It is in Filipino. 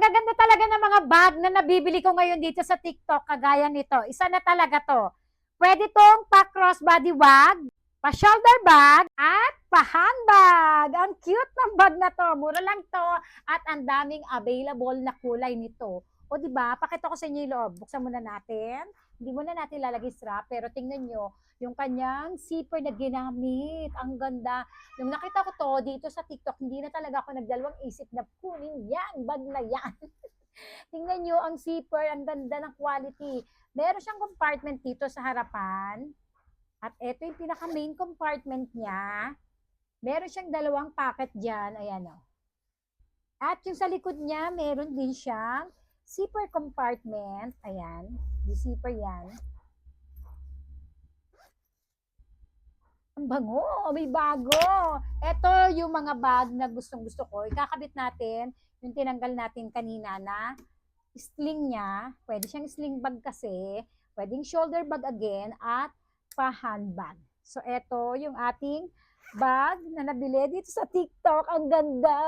ang gaganda talaga ng mga bag na nabibili ko ngayon dito sa TikTok, kagaya nito. Isa na talaga to. Pwede tong pa-crossbody bag, pa-shoulder bag, at pa-handbag. Ang cute ng bag na to. Mura lang to. At ang daming available na kulay nito. O di ba? Pakita ko sa inyo yung loob. Buksan muna natin. Hindi muna natin lalagay strap, pero tingnan nyo, yung kanyang zipper na ginamit. Ang ganda. Nung nakita ko to dito sa TikTok, hindi na talaga ako nagdalawang isip na kunin yan, bag na yan. tingnan nyo ang zipper, ang ganda ng quality. Meron siyang compartment dito sa harapan. At ito yung pinaka main compartment niya. Meron siyang dalawang pocket dyan. Ayan o. At yung sa likod niya, meron din siyang zipper compartment. Ayan. Di zipper yan. Ang bango. May bago. Ito yung mga bag na gustong gusto ko. Ikakabit natin yung tinanggal natin kanina na sling niya. Pwede siyang sling bag kasi. Pwedeng shoulder bag again at pa-handbag. So, ito yung ating bag na nabili dito sa TikTok. Ang ganda!